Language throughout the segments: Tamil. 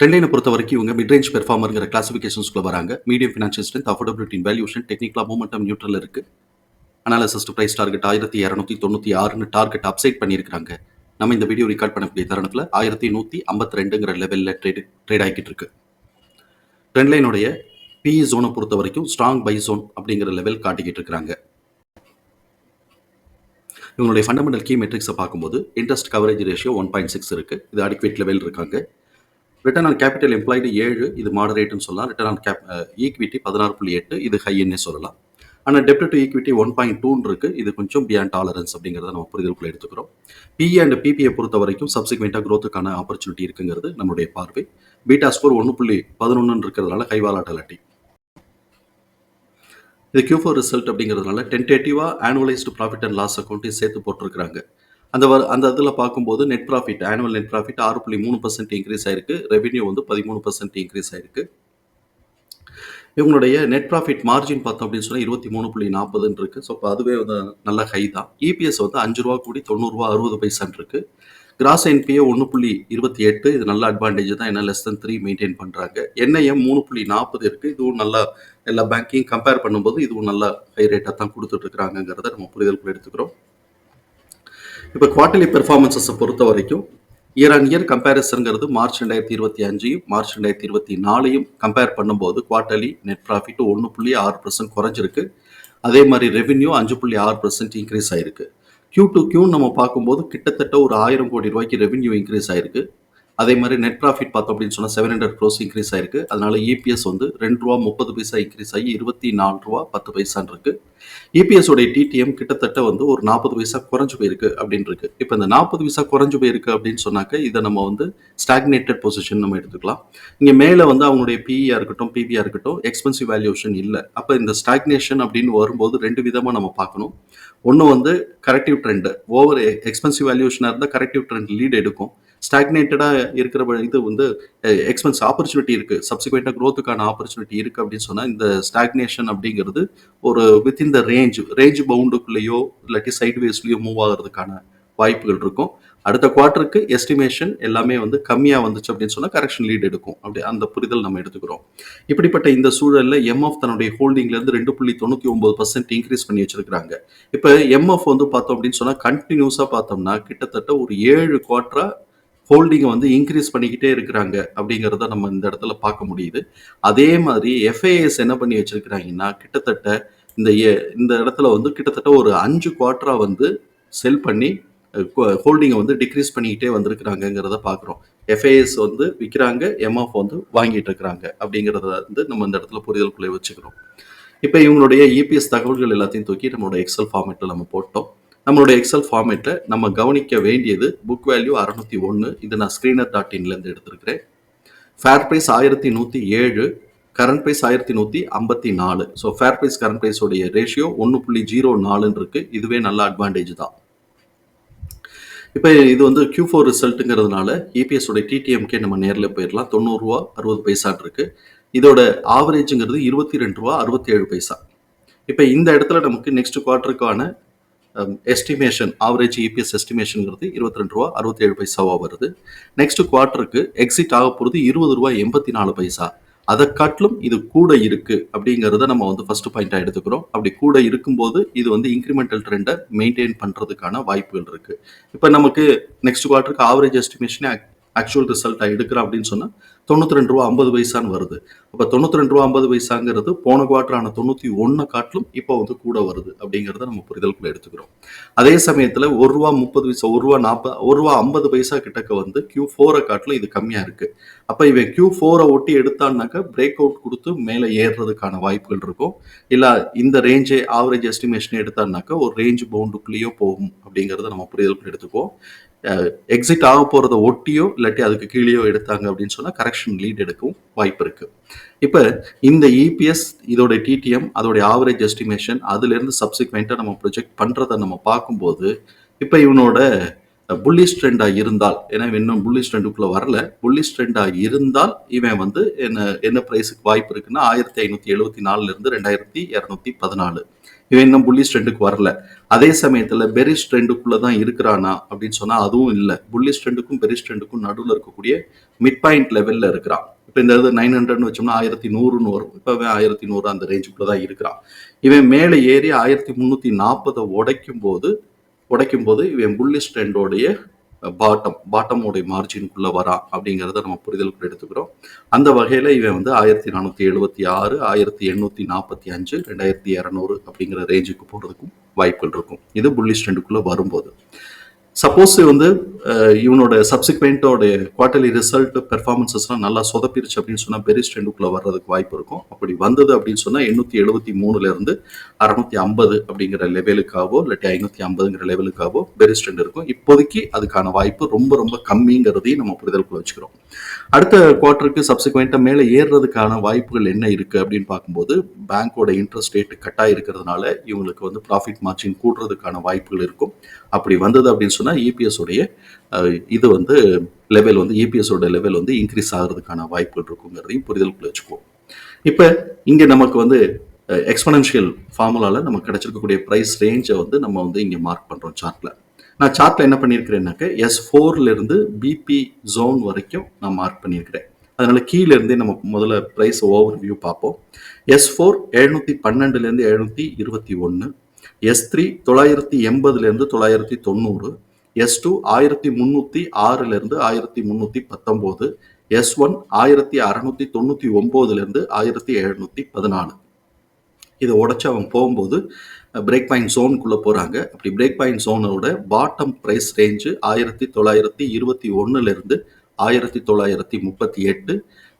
டென்லைனை பொறுத்த வரைக்கும் இவங்க மிட் ரேஞ்ச் பெர்ஃபார்மருங்கிற கிளாசிஃபிகேஷன்ஸ்குள்ள வராங்க. மீடியம் ஃபினான்ஷியல் ஸ்ட்ரென்த் அஃபோர்டபிலிட்டின் வேல்யூஷன் டெக்னிக்கலாக மூமெண்டம் நியூட்ரல் இருக்குது அனாலிசிஸ் ப்ரைஸ் டார்கெட் ஆயிரத்தி இரநூத்தி தொண்ணூற்றி ஆறுன்னு டார்கெட் அப்சைட் பண்ணியிருக்காங்க நம்ம இந்த வீடியோ ரெக்கார்ட் பண்ணக்கூடிய தருணத்தில் ஆயிரத்தி நூற்றி ஐம்பத்தி ரெண்டுங்கிற லெவலில் ட்ரேட் ட்ரேட் ஆகிட்டு இருக்கு. ட்ரெண்ட்லைனுடைய பிஇ ஜோனை பொறுத்த வரைக்கும் ஸ்ட்ராங் பை ஜோன் அப்படிங்கிற லெவல் காட்டிக்கிட்டு இருக்கிறாங்க இவங்களுடைய ஃபண்டமெண்டல் கீ மெட்ரிக்ஸை பார்க்கும்போது interest coverage ratio one point six இருக்குது இது அடிக்வேட் லெவல் இருக்காங்க. ரிட்டர்ன் ஆன் கேபிட்டல் எம்ப்ளாய்டு ஏழு இது மாடரேட்னு சொல்லலாம். ரிட்டர்ன் ஆன் கேப் ஈக்விட்டி பதினாறு புள்ளி எட்டு இது ஹைன்னே சொல்லலாம். ஆனால் டெப்ட் டு ஈக்விட்டி ஒன் பாயிண்ட் டூன்னு இருக்கு. இது கொஞ்சம் பியாண்ட் டாலரன்ஸ் அப்படிங்கிறத நம்ம புரிதலுக்குள்ள எடுத்துக்கிறோம். பிஇ அண்ட் பிபிஐ பொறுத்த வரைக்கும் சப்சிக்வெண்ட்டாக க்ரோத்துக்கான ஆப்பர்ச்சுனிட்டி இருக்குங்கிறது நம்மளுடைய பார்வை. பீட்டா ஸ்கோர் ஒன்று புள்ளி பதினொன்றுன்னு இருக்கிறதுனால ஹைவாலாட்டலிட்டி இது கியூ ஃபோர் ரிசல்ட் அப்படிங்கிறதுனால டென்டேட்டிவாக ஆனுவலைஸ்டு ப்ராஃபிட் அண்ட் லாஸ் அக்கௌண்ட்டையும் சேர்த்து போட்டிருக்கிறாங்க. அந்த வர அந்த இதில் பார்க்கும்போது net profit annual net profit ஆறு புள்ளி மூணு பர்சன்ட் இன்க்ரீஸ் ஆயிருக்கு. ரெவென்யூ வந்து பதிமூணு பர்சன்ட் இன்க்ரீஸ் ஆயிருக்கு. இவங்களுடைய நெட் ப்ராஃபிட் மார்ஜின் பார்த்தோம் அப்படின்னு சொன்னால் இருபத்தி மூணு புள்ளி நாற்பதுன்னு இருக்கு. ஸோ இப்போ அதுவே வந்து நல்ல ஹை தான். இபிஎஸ் வந்து அஞ்சு ரூபா கூடி தொண்ணூறுரூவா அறுபது பைசான் இருக்கு. கிராஸ் என்பிஏ ஒன்று புள்ளி இருபத்தி எட்டு இது நல்ல அட்வான்டேஜ் தான். என்ன லெஸ் தென் த்ரீ மெயின்டைன் பண்ணுறாங்க என்ஐஎம் மூணு புள்ளி நாற்பது இருக்குது இதுவும் நல்லா எல்லா பேங்கையும் கம்பேர் பண்ணும்போது இதுவும் நல்ல ஹை ரேட்டாக தான் கொடுத்துட்ருக்குறாங்கங்கிறத நம்ம புரிதலுக்குள்ள எடுத்துக்கிறோம். இப்போ குவார்டர்லி பெர்ஃபார்மன்ஸஸை பொறுத்த வரைக்கும் இயர் ஆன் இயர் கம்பேரிசனுங்கிறது மார்ச் ரெண்டாயிரத்தி இருபத்தி அஞ்சையும் மார்ச் ரெண்டாயிரத்தி இருபத்தி நாலையும் கம்பேர் பண்ணும்போது குவார்டர்லி நெட் ப்ராஃபிட் ஒன்று புள்ளி ஆறு பர்சன்ட் குறைஞ்சிருக்கு. அதே மாதிரி ரெவென்யூ அஞ்சு புள்ளி ஆறு பர்சன்ட் இன்க்ரீஸ் ஆயிருக்கு. கியூ டு கியூ நம்ம பார்க்கும்போது கிட்டத்தட்ட ஒரு ஆயிரம் கோடி ரூபாய்க்கு ரெவென்யூ இன்க்ரீஸ் ஆயிருக்கு. அதே மாதிரி நெட் ப்ராஃபிட் பார்த்தோம் அப்படின்னு சொன்னால் செவன் ஹண்ட்ரட் க்ரோஸ் இன்க்ரீஸ் ஆயிருக்கு. அதனால இபிஎஸ் வந்து ரெண்டு ரூபா முப்பது பைசா இன்க்ரீஸ் ஆகி இருபத்தி நாலு ரூபா பத்து பைசான் இருக்கு. இபிஎஸ் உடைய டிடிஎம் கிட்டத்தட்ட வந்து ஒரு நாற்பது பைசா குறைஞ்சு போயிருக்கு அப்படின்னு இருக்கு. இப்போ இந்த நாற்பது பைசா குறைஞ்சு போயிருக்கு அப்படின்னு சொன்னாக்க இதை நம்ம வந்து ஸ்டாக்னேட்டட் பொசிஷன் நம்ம எடுத்துக்கலாம். இங்கே மேலே வந்து அவங்களுடைய பிஇஆ இருக்கட்டும் பிபிஆ இருக்கட்டும் எக்ஸ்பென்சிவ் வேல்யூஷன் இல்லை. அப்போ இந்த ஸ்டாக்னேஷன் அப்படின்னு வரும்போது ரெண்டு விதமாக நம்ம பார்க்கணும். ஒன்று வந்து கரெக்டிவ் ட்ரெண்டு ஓவர் எக்ஸ்பென்சிவ் வேல்யூஷனாக இருந்தால் கரெக்டிவ் ட்ரெண்ட் லீட் எடுக்கும். ஸ்டாக்னேட்டடாக இருக்கிற இது வந்து எக்ஸ்பென்ஸ் ஆப்பர்ச்சுனிட்டி இருக்குது சப்சிக்வெண்ட்டாக க்ரோத்துக்கான ஆப்பர்ச்சுனிட்டி இருக்குது அப்படின்னு சொன்னால் இந்த ஸ்டாக்னேஷன் அப்படிங்கிறது ஒரு வித்தின் த ரேஞ்ச் ரேஞ்ச் பவுண்டுக்குள்ளேயோ இல்லாட்டி சைட் வேஸ்லேயோ மூவ் ஆகிறதுக்கான வாய்ப்புகள் இருக்கும். அடுத்த குவார்ட்டருக்கு எஸ்டிமேஷன் எல்லாமே வந்து கம்மியாக வந்துச்சு அப்படின்னு சொன்னால் கரெக்ஷன் லீட் எடுக்கும். அப்படி அந்த புரிதல் நம்ம எடுத்துக்கிறோம். இப்படிப்பட்ட இந்த சூழலில் எம்எஃப் தன்னுடைய ஹோல்டிங்லேருந்து ரெண்டு புள்ளி தொண்ணூற்றி ஒம்பது பர்சன்ட் இன்க்ரீஸ் பண்ணி வச்சிருக்காங்க இப்போ எம்எஃப் வந்து பார்த்தோம் அப்படின்னு சொன்னால் கண்டினியூஸாக பார்த்தோம்னா கிட்டத்தட்ட ஒரு ஏழு குவார்ட்டராக ஹோல்டிங்கை வந்து இன்க்ரீஸ் பண்ணிக்கிட்டே இருக்கிறாங்க அப்படிங்கிறத நம்ம இந்த இடத்துல பார்க்க முடியுது. அதே மாதிரி எஃப்ஐஎஸ் என்ன பண்ணி வச்சிருக்கிறாங்கன்னா கிட்டத்தட்ட இந்த இந்த இடத்துல வந்து கிட்டத்தட்ட ஒரு அஞ்சு குவார்ட்டராக வந்து செல் பண்ணி ஹோல்டிங்கை வந்து டிக்ரீஸ் பண்ணிக்கிட்டே வந்திருக்கிறாங்கங்கிறத பார்க்குறோம். எஃப்ஐஎஸ் வந்து விற்கிறாங்க எம்எஃப் வந்து வாங்கிட்டு இருக்கிறாங்க அப்படிங்கிறத வந்து நம்ம இந்த இடத்துல புரிதலுக்குள்ளே வச்சுக்கிறோம். இப்போ இவங்களுடைய இபிஎஸ் தகவல்கள் எல்லாத்தையும் தூக்கி நம்மளோட எக்ஸல் ஃபார்மேட்டில் நம்ம போட்டோம். நம்மளுடைய எக்ஸல் ஃபார்மேட்டில் நம்ம கவனிக்க வேண்டியது புக் வேல்யூ அறநூற்றி ஒன்று இது நான் ஸ்க்ரீனர் டாட் இன்லேருந்து எடுத்திருக்கிறேன். ஃபேர் ப்ரைஸ் ஆயிரத்தி நூற்றி ஏழு கரண்ட் ப்ரைஸ் ஆயிரத்தி நூற்றி ஐம்பத்தி நாலு. ஸோ ஃபேர் ப்ரைஸ் கரண்ட் ப்ரைஸோடைய ரேஷியோ ஒன்று புள்ளி ஜீரோ நாலுன்னு இருக்குது இதுவே நல்ல அட்வான்டேஜ் தான். இப்போ இது வந்து கியூ ஃபோர் ரிசல்ட்டுங்கிறதுனால இபிஎஸோடைய டிடிஎம்கே நம்ம நேரில் போயிடலாம். தொண்ணூறுரூவா அறுபது பைசான் இருக்குது இதோட ஆவரேஜுங்கிறது இருபத்தி ரெண்டு ரூபா அறுபத்தி ஏழு பைசா. இப்போ இந்த இடத்துல நமக்கு நெக்ஸ்ட் குவார்ட்டருக்கான எஸ்டிமேஷன் ஆவரேஜ் இபிஎஸ் எஸ்டிமேஷனுங்கிறது இருபத்தி ரெண்டு ரூபா அறுபத்தி ஏழு பைசாவாக வருது நெக்ஸ்ட் குவார்ட்டருக்கு எக்ஸிட் ஆக போகிறது இருபது ரூபா எண்பத்தி நாலு பைசா. அதை காட்டிலும் இது கூட இருக்கு அப்படிங்கிறத நம்ம வந்து ஃபர்ஸ்ட் பாயிண்டா எடுத்துக்கிறோம். அப்படி கூட இருக்கும்போது இது வந்து இன்க்ரிமெண்டல் ட்ரெண்டை மெயின்டைன் பண்றதுக்கான வாய்ப்புகள் இருக்கு. இப்போ நமக்கு நெக்ஸ்ட் குவார்ட்டருக்கு ஆவரேஜ் எஸ்டிமேஷனே ஆக்சுவல் ரிசல்ட்டாக எடுக்கிறோம் அப்படின்னு சொன்னால் தொண்ணூற்றி ரெண்டு ரூபா ஐம்பது பைசான்னு வருது. அப்போ தொண்ணூற்றி ரெண்டு ரூபா ஐம்பது பைசாங்கிறது போன குவார்டரான தொண்ணூற்றி ஒன்று காட்டிலும் இப்போ வந்து கூட வருது அப்படிங்கிறத நம்ம புரிதலுக்குள்ள எடுத்துக்கிறோம். அதே சமயத்தில் ஒரு ரூபா முப்பது பைசா ஒரு ரூபா நாற்பது ஒரு ரூபா ஐம்பது பைசா கிட்டக்க வந்து கியூ ஃபோரை காட்டிலும் இது கம்மியாக இருக்குது அப்போ இவன் கியூ ஃபோரை ஒட்டி எடுத்தான்னாக்கா பிரேக் அவுட் கொடுத்து மேலே ஏறுறதுக்கான வாய்ப்புகள் இருக்கும். இல்லை இந்த ரேஞ்சே ஆவரேஜ் எஸ்டிமேஷன் எடுத்தான்னாக்கா ஒரு ரேஞ்ச் பவுண்டுக்குள்ளேயோ போகும் அப்படிங்கிறத நம்ம புரிதலுக்குள்ள எடுத்துக்குவோம். எக்ஸிட் ஆக போகிறத ஒட்டியோ இல்லாட்டி அதுக்கு கீழேயோ எடுத்தாங்க அப்படின்னு சொன்னால் கரெக்ஷன் லீட் எடுக்கும் வாய்ப்பு இருக்குது இப்போ இந்த இபிஎஸ் இதோட டிடிஎம் அதோடைய ஆவரேஜ் எஸ்டிமேஷன் அதுலேருந்து சப்சிக்வெண்ட்டாக நம்ம ப்ரொஜெக்ட் பண்ணுறதை நம்ம பார்க்கும்போது இப்போ இவனோட புள்ளி ட்ரெண்டாக இருந்தால் ஏன்னா இன்னும் புள்ளி ட்ரெண்டுக்குள்ளே வரல புள்ளி ட்ரெண்டாக இருந்தால் இவன் வந்து என்ன என்ன ப்ரைஸுக்கு வாய்ப்பு இருக்குன்னா ஆயிரத்தி ஐநூற்றி எழுபத்தி நாலுலேருந்து ரெண்டாயிரத்தி இரநூத்தி பதினாலு. இவன் இன்னும் புல்லிஷ் ட்ரெண்டுக்கு வரல. அதே சமயத்தில் பெரிஷ் ட்ரெண்டுக்குள்ளே தான் இருக்கிறானா அப்படின்னு சொன்னால் அதுவும் இல்லை. புல்லிஷ் ட்ரெண்டுக்கும் பெரிஷ் ட்ரெண்டுக்கும் நடுவில் இருக்கக்கூடிய மிட் பாயிண்ட் லெவலில் இருக்கிறான். இப்போ இந்த இது நைன் ஹண்ட்ரட்னு வச்சோம்னா ஆயிரத்தி நூறுன்னு வரும். இப்போ அவன் ஆயிரத்தி நூறு அந்த ரேஞ்சுக்குள்ளே தான் இருக்கிறான். இவன் மேலே ஏறி ஆயிரத்தி முந்நூற்றி நாற்பதை உடைக்கும் போது உடைக்கும் போது இவன் புள்ளிஸ் ட்ரெண்டோடைய பாட்டம் பாட்டமோடைய மார்ஜின்குள்ளே வரா அப்படிங்கிறத நம்ம புரிதல் எடுத்துக்கிறோம். அந்த வகையில் இவன் வந்து ஆயிரத்தி நானூற்றி எழுபத்தி ஆறு ஆயிரத்தி எண்ணூற்றி நாற்பத்தி அஞ்சு ரெண்டாயிரத்தி இரநூறு அப்படிங்கிற ரேஞ்சுக்கு போகிறதுக்கும் வாய்ப்புகள் இருக்கும். இது புள்ளி ஸ்டெண்டுக்குள்ளே வரும்போது. சப்போஸ் வந்து இவனோட சப்சிக்வெண்ட்டோட குவார்டர்லி ரிசல்ட் பெர்ஃபார்மன்ஸஸ்லாம் நல்லா சொதப்பிருச்சு அப்படின்னு சொன்னால் பெரிஸ் ட்ரெண்டுக்குள்ளே வர்றதுக்கு வாய்ப்பு இருக்கும். அப்படி வந்தது அப்படின்னு சொன்னால் எண்ணூற்றி எழுபத்தி மூணுலேருந்து அறநூற்றி ஐம்பது அப்படிங்கிற லெவலுக்காவோ இல்லாட்டி ஐநூற்றி ஐம்பதுங்கிற லெவலுக்காவோ பெரிஸ் ட்ரெண்ட் இருக்கும். இப்போதைக்கு அதுக்கான வாய்ப்பு ரொம்ப ரொம்ப கம்மிங்கிறதையும் நம்ம புரிதலுக்குள்ள வச்சுக்கிறோம். அடுத்த குவார்ட்டருக்கு சப்சிக்வெண்ட்டாக மேலே ஏறுறதுக்கான வாய்ப்புகள் என்ன இருக்குது அப்படின்னு பார்க்கும்போது பேங்க்கோட இன்ட்ரெஸ்ட் ரேட்டு கட்டாக இருக்கிறதுனால இவங்களுக்கு வந்து ப்ராஃபிட் மார்ஜின் கூடுறதுக்கான வாய்ப்புகள் இருக்கும். அப்படி வந்தது அப்படின்னு சொன்னால் இபிஎஸ் உடைய இது வந்து லெவல் வந்து இபிஎஸோட லெவல் வந்து இன்க்ரீஸ் ஆகிறதுக்கான வாய்ப்புகள் இருக்குங்கிறதையும் புரிதலுக்குள்ள வச்சுக்குவோம். இப்போ இங்கே நமக்கு வந்து எக்ஸ்பனன்ஷியல் ஃபார்முலாவில் நமக்கு கிடச்சிருக்கக்கூடிய ப்ரைஸ் ரேஞ்சை வந்து நம்ம வந்து இங்கே மார்க் பண்ணுறோம் சார்ட்டில் நான் சார்ட்டில் என்ன பண்ணியிருக்கிறேன்னாக்க எஸ் ஃபோர்லேருந்து பிபி ஜோன் வரைக்கும் நான் மார்க் பண்ணியிருக்கிறேன் அதனால கீழே இருந்தே நம்ம முதல்ல ப்ரைஸ் ஓவர் வியூ பார்ப்போம். எஸ் ஃபோர் எழுநூற்றி பன்னெண்டுலேருந்து எழுநூற்றி இருபத்தி ஒன்று எஸ் த்ரீ தொள்ளாயிரத்தி எண்பதுலேருந்து தொள்ளாயிரத்தி தொண்ணூறு எஸ் டூ ஆயிரத்தி முந்நூற்றி ஆறுலேருந்து ஆயிரத்தி முந்நூற்றி பத்தொம்போது எஸ் ஒன் ஆயிரத்தி அறநூற்றி தொண்ணூற்றி ஒம்போதுலேருந்து ஆயிரத்தி எழுநூற்றி பதினாலு. இதை உடச்சி அவங்க போகும்போது பிரேக் பாயிண்ட் ஜோனுக்குள்ளே போகிறாங்க அப்படி பிரேக் பாயிண்ட் ஜோனோட பாட்டம் ப்ரைஸ் ரேஞ்சு ஆயிரத்தி தொள்ளாயிரத்தி இருபத்தி ஒன்றுலேருந்து ஆயிரத்தி தொள்ளாயிரத்தி முப்பத்தி எட்டு.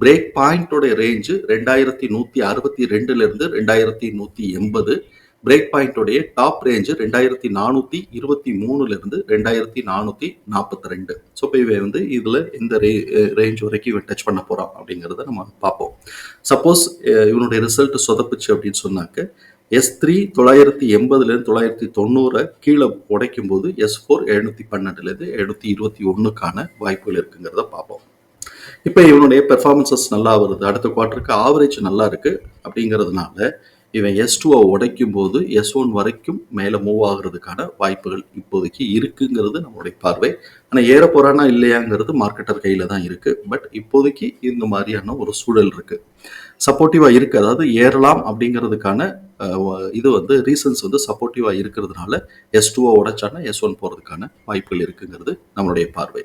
பிரேக் பாயிண்டோட ரேஞ்சு ரெண்டாயிரத்தி நூற்றி அறுபத்தி ரெண்டுலேருந்து ரெண்டாயிரத்தி நூற்றி எண்பது. பிரேக் பாயிண்டோடைய டாப் ரேஞ்சு ரெண்டாயிரத்தி நானூற்றி இருபத்தி மூணுலேருந்து ரெண்டாயிரத்தி நானூற்றி நாற்பத்தி ரெண்டு. ஸோ இப்போ இவை வந்து இதில் எந்த ரே ரேஞ்ச் வரைக்கும் இவன் டச் பண்ண போகிறான் அப்படிங்கிறத நம்ம பார்ப்போம். சப்போஸ் இவனுடைய ரிசல்ட் சொதப்புச்சு அப்படின்னு சொன்னாக்க எஸ் த்ரீ தொள்ளாயிரத்தி எண்பதுலேருந்து தொள்ளாயிரத்தி தொண்ணூறை கீழே உடைக்கும் போது எஸ் ஃபோர் எழுநூற்றி பன்னெண்டுலேருந்து எழுநூற்றி இருபத்தி ஒன்றுக்கான வாய்ப்புகள் இருக்குங்கிறத பார்ப்போம். இப்போ இவனுடைய பெர்ஃபார்மன்சஸ் நல்லா வருது. அடுத்த குவார்ட்டருக்கு ஆவரேஜ் நல்லா இருக்கு அப்படிங்கிறதுனால இவன் எஸ் டூவை உடைக்கும் போது எஸ் ஒன் வரைக்கும் மேலே மூவ் ஆகுறதுக்கான வாய்ப்புகள் இப்போதைக்கு இருக்குங்கிறது நம்மளுடைய பார்வை. ஆனால் ஏற போறானா இல்லையாங்கிறது மார்க்கெட்டர் கையில் தான் இருக்குது பட் இப்போதைக்கு இந்த மாதிரியான ஒரு சூழல் இருக்குது சப்போர்ட்டிவாக இருக்குது அதாவது ஏறலாம் அப்படிங்கிறதுக்கான இது வந்து ரீசன்ஸ் வந்து சப்போர்ட்டிவாக இருக்கிறதுனால எஸ் டூவை உடைச்சானா எஸ் ஒன் போகிறதுக்கான வாய்ப்புகள் இருக்குங்கிறது நம்மளுடைய பார்வை.